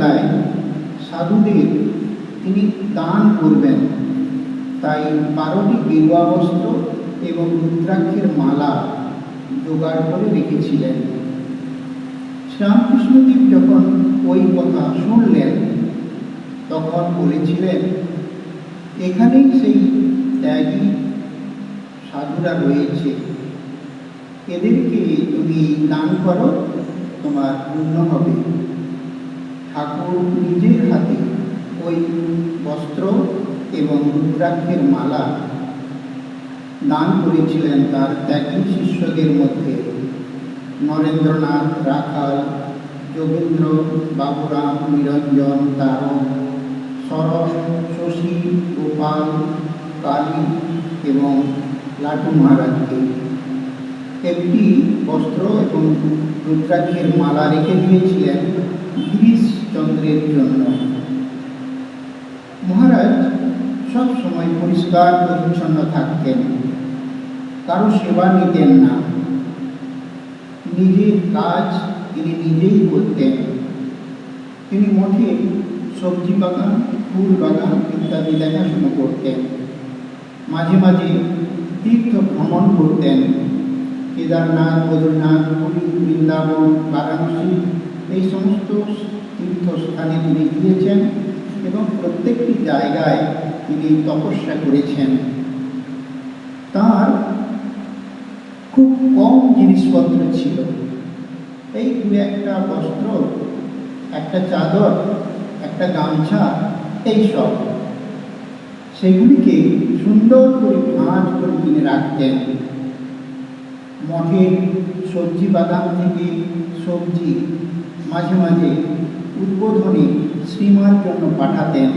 জায়গায় সাধুদের তিনি দান করবেন। তাই বারোটি গেরুয়া বস্ত্র এবং রুদ্রাক্ষের মালা জোগাড় করে রেখেছিলেন। শ্রীরামকৃষ্ণদেব যখন ওই কথা শুনলেন, তখন বলেছিলেন, এখানেই সেই ত্যাগী সাধুরা রয়েছে। এদেরকে তুমি দান করো তোমার পূর্ণ হবে। ঠাকুর নিজের হাতে ওই বস্ত্র এবং রুদ্রাক্ষের মালা দান করেছিলেন তার ত্যাগী শিষ্যদের মধ্যে। নরেন্দ্রনাথ, রাখাল, যোগেন্দ্র, বাবুরাম, নিরঞ্জন তারক সরস, শশী, গোপাল, কালী এবং লাটু মহারাজকে একটি বস্ত্র এবং রুদ্রাক্ষের মালা রেখে দিয়েছিলেন গিরিশ চন্দ্রের জন্য। মহারাজ সব সময় পরিষ্কার পরিচ্ছন্ন থাকতেন, কারও সেবা নিতেন না। নিজের কাজ তিনি নিজেই করতেন। তিনি মঠে সবজি বাগান, ফুল বাগান ইত্যাদি দেখাশুনো করতেন। মাঝে মাঝে তীর্থ ভ্রমণ করতেন। কেদারনাথ, বদ্রীনাথ পুরী বৃন্দাবন, বারাণসী, এই সমস্ত তীর্থস্থানে তিনি গিয়েছেন এবং প্রত্যেকটি জায়গায় তিনি তপস্যা করেছেন। তার খুব কম জিনিসপত্র ছিল। এই দু একটা বস্ত্র, একটা চাদর, একটা গামছা এইসব সেগুলিকে সুন্দর করে ভাঁজ করে তিনি রাখতেন। মঠের সবজি বাগান থেকে সবজি মাঝে মাঝে উদ্বোধনে শ্রীমার জন্য পাঠাতেন।